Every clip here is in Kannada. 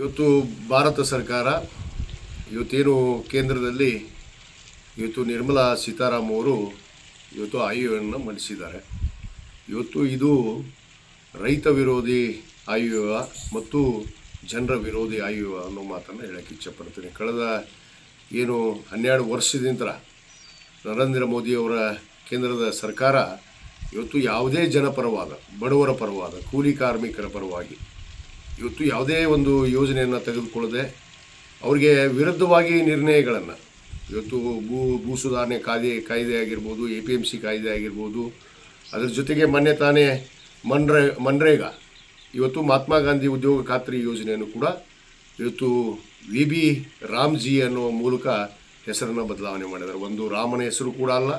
ಇವತ್ತು ಭಾರತ ಸರ್ಕಾರ ಇವತ್ತೇನು ಕೇಂದ್ರದಲ್ಲಿ ಇವತ್ತು ನಿರ್ಮಲಾ ಸೀತಾರಾಮ್ ಅವರು ಇವತ್ತು ಆಯೋಗವನ್ನು ಮಂಡಿಸಿದ್ದಾರೆ. ಇವತ್ತು ಇದು ರೈತ ವಿರೋಧಿ ಆಯೋಗ ಮತ್ತು ಜನರ ವಿರೋಧಿ ಆಯುವ ಅನ್ನೋ ಮಾತನ್ನು ಹೇಳೋಕ್ಕೆ ಇಚ್ಛಪಡ್ತೀನಿ. ಕಳೆದ ಏನು ಹನ್ನೆರಡು ವರ್ಷದಿಂದ ನರೇಂದ್ರ ಮೋದಿಯವರ ಕೇಂದ್ರದ ಸರ್ಕಾರ ಇವತ್ತು ಯಾವುದೇ ಜನಪರವಾದ, ಬಡವರ ಪರವಾದ, ಕೂಲಿ ಕಾರ್ಮಿಕರ ಪರವಾಗಿ ಇವತ್ತು ಯಾವುದೇ ಒಂದು ಯೋಜನೆಯನ್ನು ತೆಗೆದುಕೊಳ್ಳದೆ ಅವರಿಗೆ ವಿರುದ್ಧವಾಗಿ ನಿರ್ಣಯಗಳನ್ನು, ಇವತ್ತು ಭೂ ಭೂ ಸುಧಾರಣೆ ಕಾಯ್ದೆ ಕಾಯ್ದೆ ಆಗಿರ್ಬೋದು, ಎ ಪಿ ಎಂ ಸಿ ಕಾಯ್ದೆ ಆಗಿರ್ಬೋದು, ಅದರ ಜೊತೆಗೆ ಮೊನ್ನೆ ತಾನೇ ಮನ್ರೇ, ಮನ್ರೇಗಾ, ಇವತ್ತು ಮಹಾತ್ಮ ಗಾಂಧಿ ಉದ್ಯೋಗ ಖಾತ್ರಿ ಯೋಜನೆಯನ್ನು ಕೂಡ ಇವತ್ತು ವಿ ಬಿ ರಾಮ್ಜಿ ಅನ್ನೋ ಮೂಲಕ ಹೆಸರನ್ನು ಬದಲಾವಣೆ ಮಾಡಿದ್ದಾರೆ. ಒಂದು ರಾಮನ ಹೆಸರು ಕೂಡ ಅಲ್ಲ,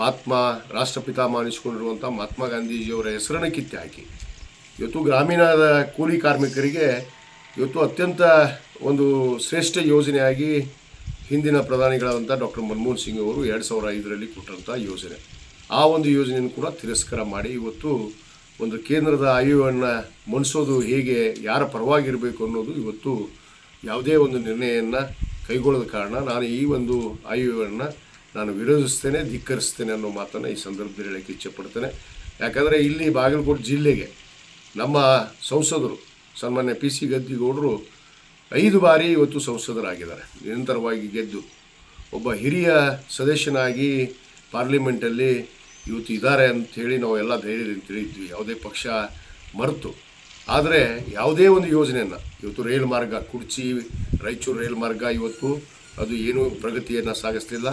ಮಹಾತ್ಮ ರಾಷ್ಟ್ರಪಿತಾಮ ಅನಿಸ್ಕೊಂಡಿರುವಂಥ ಮಹಾತ್ಮ ಗಾಂಧೀಜಿಯವರ ಹೆಸರನ್ನು ಕಿತ್ತೆ ಹಾಕಿ. ಇವತ್ತು ಗ್ರಾಮೀಣದ ಕೂಲಿ ಕಾರ್ಮಿಕರಿಗೆ ಇವತ್ತು ಅತ್ಯಂತ ಒಂದು ಶ್ರೇಷ್ಠ ಯೋಜನೆಯಾಗಿ ಹಿಂದಿನ ಪ್ರಧಾನಿಗಳಾದಂಥ ಡಾಕ್ಟರ್ ಮನಮೋಹನ್ ಸಿಂಗ್ ಅವರು ಎರಡು ಸಾವಿರ ಐದರಲ್ಲಿ ಕೊಟ್ಟಂಥ ಯೋಜನೆ. ಆ ಒಂದು ಯೋಜನೆಯನ್ನು ಕೂಡ ತಿರಸ್ಕಾರ ಮಾಡಿ ಇವತ್ತು ಒಂದು ಕೇಂದ್ರದ ಆಯೋಗವನ್ನು ಮಣಿಸೋದು ಹೇಗೆ, ಯಾರ ಪರವಾಗಿರಬೇಕು ಅನ್ನೋದು ಇವತ್ತು ಯಾವುದೇ ಒಂದು ನಿರ್ಣಯವನ್ನು ಕೈಗೊಳ್ಳದ ಕಾರಣ ನಾನು ಈ ಒಂದು ಆಯೋಗವನ್ನು ನಾನು ವಿರೋಧಿಸ್ತೇನೆ, ಧಿಕ್ಕರಿಸ್ತೇನೆ ಅನ್ನೋ ಮಾತನ್ನು ಈ ಸಂದರ್ಭದಲ್ಲಿ ಹೇಳಕ್ಕೆ ಇಚ್ಛೆಪಡ್ತೇನೆ ಯಾಕಂದರೆ ಇಲ್ಲಿ ಬಾಗಲಕೋಟೆ ಜಿಲ್ಲೆಗೆ ನಮ್ಮ ಸಂಸದರು ಸನ್ಮಾನ್ಯ ಪಿ ಸಿ ಗದ್ದಿಗೌಡರು ಐದು ಬಾರಿ ಇವತ್ತು ಸಂಸದರಾಗಿದ್ದಾರೆ. ನಿರಂತರವಾಗಿ ಗೆದ್ದು ಒಬ್ಬ ಹಿರಿಯ ಸದಸ್ಯನಾಗಿ ಪಾರ್ಲಿಮೆಂಟಲ್ಲಿ ಇವತ್ತು ಇದ್ದಾರೆ ಅಂಥೇಳಿ ನಾವು ಎಲ್ಲ ಧೈರ್ಯದಿಂದ ತಿಳಿದ್ವಿ. ಯಾವುದೇ ಪಕ್ಷ ಮರೆತು. ಆದರೆ ಯಾವುದೇ ಒಂದು ಯೋಜನೆಯನ್ನು, ಇವತ್ತು ರೈಲ್ ಮಾರ್ಗ, ಕುಡ್ಚಿ, ರಾಯಚೂರು ರೈಲ್ ಮಾರ್ಗ ಇವತ್ತು ಅದು ಏನೂ ಪ್ರಗತಿಯನ್ನು ಸಾಗಿಸ್ತಿಲ್ಲ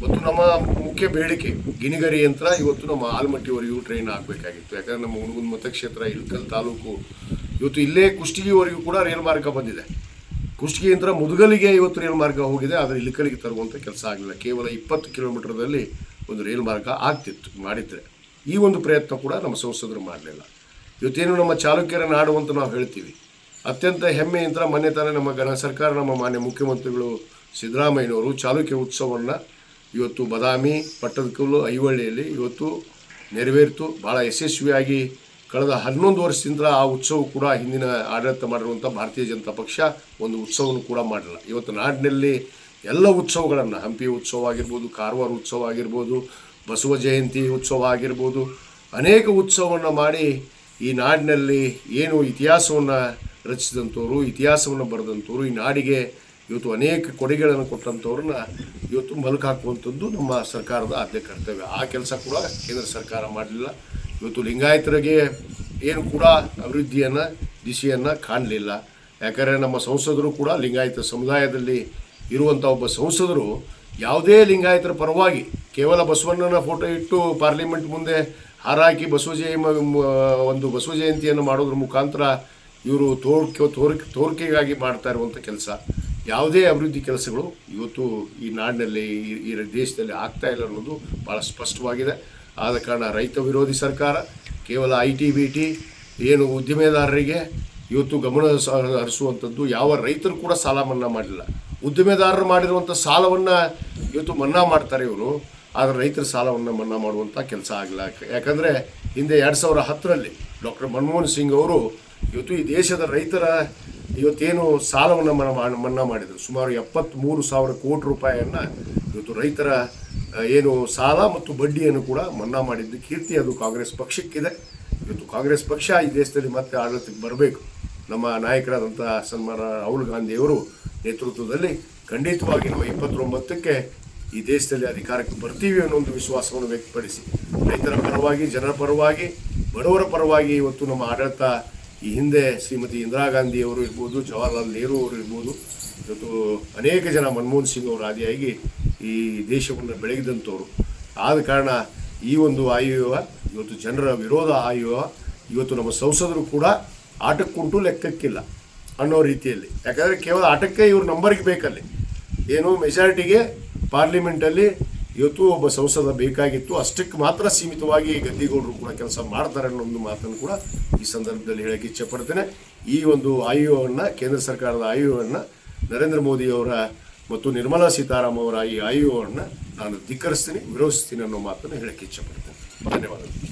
ಮತ್ತು ನಮ್ಮ ಮುಖ್ಯ ಬೇಡಿಕೆ, ಗಿಣಿಗರಿ ಯಂತ್ರ ಇವತ್ತು ನಮ್ಮ ಆಲ್ಮಟ್ಟಿವರೆಗೂ ಟ್ರೈನ್ ಆಗಬೇಕಾಗಿತ್ತು. ಯಾಕಂದರೆ ನಮ್ಮ ಹುಣಗುಂದ ಮತಕ್ಷೇತ್ರ ಇಳಕಲ್ ತಾಲೂಕು, ಇವತ್ತು ಇಲ್ಲೇ ಕುಷ್ಟಗಿವರೆಗೂ ಕೂಡ ರೈಲು ಮಾರ್ಗ ಬಂದಿದೆ. ಕುಷ್ಟಗಿ ಯಂತ್ರ ಮುದುಗಲಿಗೆ ಇವತ್ತು ರೈಲು ಮಾರ್ಗ ಹೋಗಿದೆ, ಆದರೆ ಇಳಕಲಿಗೆ ತರುವಂಥ ಕೆಲಸ ಆಗಲಿಲ್ಲ. ಕೇವಲ ಇಪ್ಪತ್ತು ಕಿಲೋಮೀಟರ್ದಲ್ಲಿ ಒಂದು ರೈಲು ಮಾರ್ಗ ಆಗ್ತಿತ್ತು, ಮಾಡಿದರೆ. ಈ ಒಂದು ಪ್ರಯತ್ನ ಕೂಡ ನಮ್ಮ ಸಂಸದರು ಮಾಡಲಿಲ್ಲ. ಇವತ್ತೇನು ನಮ್ಮ ಚಾಲುಕ್ಯರ ನಾಡು ಅಂತ ನಾವು ಹೇಳ್ತೀವಿ. ಅತ್ಯಂತ ಹೆಮ್ಮೆಯಿಂದ ಮೊನ್ನೆ ತಾನೇ ನಮ್ಮ ಗಣ ಸರ್ಕಾರ, ನಮ್ಮ ಮಾನ್ಯ ಮುಖ್ಯಮಂತ್ರಿಗಳು ಸಿದ್ದರಾಮಯ್ಯನವರು ಚಾಲುಕ್ಯ ಉತ್ಸವವನ್ನು ಇವತ್ತು ಬದಾಮಿ ಪಟ್ಟದಕಲ್ಲು ಐವಳ್ಳಿಯಲ್ಲಿ ಇವತ್ತು ನೆರವೇರಿತು. ಭಾಳ ಯಶಸ್ವಿಯಾಗಿ ಕಳೆದ ಹನ್ನೊಂದು ವರ್ಷದಿಂದ ಆ ಉತ್ಸವ ಕೂಡ ಹಿಂದಿನ ಆಡಳಿತ ಮಾಡಿರುವಂಥ ಭಾರತೀಯ ಜನತಾ ಪಕ್ಷ ಒಂದು ಉತ್ಸವವನ್ನು ಕೂಡ ಮಾಡಿಲ್ಲ. ಇವತ್ತು ನಾಡಿನಲ್ಲಿ ಎಲ್ಲ ಉತ್ಸವಗಳನ್ನು, ಹಂಪಿ ಉತ್ಸವ ಆಗಿರ್ಬೋದು, ಕಾರವಾರ ಉತ್ಸವ ಆಗಿರ್ಬೋದು, ಬಸವ ಜಯಂತಿ ಉತ್ಸವ ಆಗಿರ್ಬೋದು, ಅನೇಕ ಉತ್ಸವವನ್ನು ಮಾಡಿ ಈ ನಾಡಿನಲ್ಲಿ ಏನು ಇತಿಹಾಸವನ್ನು ರಚಿಸಿದಂಥವ್ರು, ಇತಿಹಾಸವನ್ನು ಬರೆದಂಥವ್ರು ಈ ನಾಡಿಗೆ ಇವತ್ತು ಅನೇಕ ಕೊಡುಗೆಗಳನ್ನು ಕೊಟ್ಟಂಥವ್ರನ್ನ ಇವತ್ತು ಮಲಕ್ ಹಾಕುವಂಥದ್ದು ನಮ್ಮ ಸರ್ಕಾರದ ಆದ್ಯ ಕರ್ತವ್ಯ. ಆ ಕೆಲಸ ಕೂಡ ಕೇಂದ್ರ ಸರ್ಕಾರ ಮಾಡಲಿಲ್ಲ. ಇವತ್ತು ಲಿಂಗಾಯತರಿಗೆ ಏನು ಕೂಡ ಅಭಿವೃದ್ಧಿಯನ್ನು ದಿಶೆಯನ್ನು ಕಾಣಲಿಲ್ಲ. ಯಾಕಂದರೆ ನಮ್ಮ ಸಂಸದರು ಕೂಡ ಲಿಂಗಾಯತ ಸಮುದಾಯದಲ್ಲಿ ಇರುವಂಥ ಒಬ್ಬ ಸಂಸದರು ಯಾವುದೇ ಲಿಂಗಾಯತರ ಪರವಾಗಿ ಕೇವಲ ಬಸವಣ್ಣನ ಫೋಟೋ ಇಟ್ಟು ಪಾರ್ಲಿಮೆಂಟ್ ಮುಂದೆ ಹಾರಾಕಿ ಬಸವ ಜಯ ಒಂದು ಬಸವ ಜಯಂತಿಯನ್ನು ಮಾಡೋದ್ರ ಮುಖಾಂತರ ಇವರು ತೋರ್ಕೆ ತೋರ್ಕೆ, ತೋರಿಕೆಗಾಗಿ ಮಾಡ್ತಾ ಇರುವಂಥ ಕೆಲಸ. ಯಾವುದೇ ಅಭಿವೃದ್ಧಿ ಕೆಲಸಗಳು ಇವತ್ತು ಈ ನಾಡಿನಲ್ಲಿ, ಈ- ದೇಶದಲ್ಲಿ ಆಗ್ತಾ ಇಲ್ಲ ಅನ್ನೋದು ಭಾಳ ಸ್ಪಷ್ಟವಾಗಿದೆ. ಆದ ಕಾರಣ ರೈತ ವಿರೋಧಿ ಸರ್ಕಾರ, ಕೇವಲ ಐ ಟಿ ಬಿ ಟಿ, ಏನು ಉದ್ದಿಮೆದಾರರಿಗೆ ಇವತ್ತು ಗಮನ ಹರಿಸುವಂಥದ್ದು ಯಾವ ರೈತರು ಕೂಡ ಸಾಲ ಮನ್ನಾ ಮಾಡಲಿಲ್ಲ. ಉದ್ದಿಮೆದಾರರು ಮಾಡಿರುವಂಥ ಸಾಲವನ್ನು ಇವತ್ತು ಮನ್ನಾ ಮಾಡ್ತಾರೆ ಇವರು ಆದರೆ ರೈತರ ಸಾಲವನ್ನು ಮನ್ನಾ ಮಾಡುವಂಥ ಕೆಲಸ ಆಗಿಲ್ಲ ಯಾಕಂದರೆ ಹಿಂದೆ ಎರಡು ಸಾವಿರ ಹತ್ತರಲ್ಲಿ ಡಾಕ್ಟರ್ ಮನಮೋಹನ್ ಸಿಂಗ್ ಅವರು ಇವತ್ತು ಈ ದೇಶದ ರೈತರ ಇವತ್ತೇನು ಸಾಲವನ್ನು ಮನ್ನಾ ಮನ್ನಾ ಮಾಡಿದರು. ಸುಮಾರು ಎಪ್ಪತ್ತ್ಮೂರು ಸಾವಿರ ಕೋಟಿ ರೂಪಾಯಿಯನ್ನು ಇವತ್ತು ರೈತರ ಏನು ಸಾಲ ಮತ್ತು ಬಡ್ಡಿಯನ್ನು ಕೂಡ ಮನ್ನಾ ಮಾಡಿದ್ದು. ಕೀರ್ತಿ ಅದು ಕಾಂಗ್ರೆಸ್ ಪಕ್ಷಕ್ಕಿದೆ. ಇವತ್ತು ಕಾಂಗ್ರೆಸ್ ಪಕ್ಷ ಈ ದೇಶದಲ್ಲಿ ಮತ್ತೆ ಆಡಳಿತಕ್ಕೆ ಬರಬೇಕು. ನಮ್ಮ ನಾಯಕರಾದಂಥ ಸನ್ಮಾನ ರಾಹುಲ್ ಗಾಂಧಿಯವರು ನೇತೃತ್ವದಲ್ಲಿ ಖಂಡಿತವಾಗಿ ನಾವು ಇಪ್ಪತ್ತೊಂಬತ್ತಕ್ಕೆ ಈ ದೇಶದಲ್ಲಿ ಅಧಿಕಾರಕ್ಕೆ ಬರ್ತೀವಿ ಅನ್ನೋ ಒಂದು ವಿಶ್ವಾಸವನ್ನು ವ್ಯಕ್ತಪಡಿಸಿ, ರೈತರ ಪರವಾಗಿ, ಜನರ ಪರವಾಗಿ, ಬಡವರ ಪರವಾಗಿ ಇವತ್ತು ನಮ್ಮ ಆಡಳಿತ ಈ ಹಿಂದೆ ಶ್ರೀಮತಿ ಇಂದಿರಾ ಗಾಂಧಿಯವರು ಇರ್ಬೋದು, ಜವಾಹರ್ಲಾಲ್ ನೆಹರು ಅವರು ಇರ್ಬೋದು ಇವತ್ತು ಅನೇಕ ಜನ ಮನಮೋಹನ್ ಸಿಂಗ್ ಅವರು ಆದಿಯಾಗಿ ಈ ದೇಶವನ್ನು ಬೆಳಗಿದಂಥವ್ರು. ಆದ ಕಾರಣ ಈ ಒಂದು ಆಯುವ, ಇವತ್ತು ಜನರ ವಿರೋಧ ಆಯುವ, ಇವತ್ತು ನಮ್ಮ ಸಂಸದರು ಕೂಡ ಆಟಕ್ಕುಂಟು ಲೆಕ್ಕಕ್ಕಿಲ್ಲ ಅನ್ನೋ ರೀತಿಯಲ್ಲಿ. ಯಾಕಂದರೆ ಕೇವಲ ಆಟಕ್ಕೆ ಇವ್ರ ನಂಬರ್ಗೆ ಬೇಕಲ್ಲಿ. ಏನು ಮೆಜಾರಿಟಿಗೆ ಪಾರ್ಲಿಮೆಂಟಲ್ಲಿ ಇವತ್ತು ಒಬ್ಬ ಸಂಸದ ಬೇಕಾಗಿತ್ತು, ಅಷ್ಟಕ್ಕೆ ಮಾತ್ರ ಸೀಮಿತವಾಗಿ ಗದ್ದಿಗೌಡರು ಕೂಡ ಕೆಲಸ ಮಾಡ್ತಾರೆ ಅನ್ನೋ ಒಂದು ಮಾತನ್ನು ಕೂಡ ಈ ಸಂದರ್ಭದಲ್ಲಿ ಹೇಳಕ್ಕೆ ಇಚ್ಛೆಪಡ್ತೇನೆ. ಈ ಒಂದು ಆಯೋಗವನ್ನು, ಕೇಂದ್ರ ಸರ್ಕಾರದ ಆಯೋಗವನ್ನು, ನರೇಂದ್ರ ಮೋದಿಯವರ ಮತ್ತು ನಿರ್ಮಲಾ ಸೀತಾರಾಮ್ ಅವರ ಈ ಆಯೋಗವನ್ನು ನಾನು ಧಿಕ್ಕರಿಸ್ತೀನಿ, ವಿರೋಧಿಸ್ತೀನಿ ಅನ್ನೋ ಮಾತನ್ನು ಹೇಳಕ್ಕೆ ಇಚ್ಛಪಡ್ತೇನೆ. ಧನ್ಯವಾದಗಳು.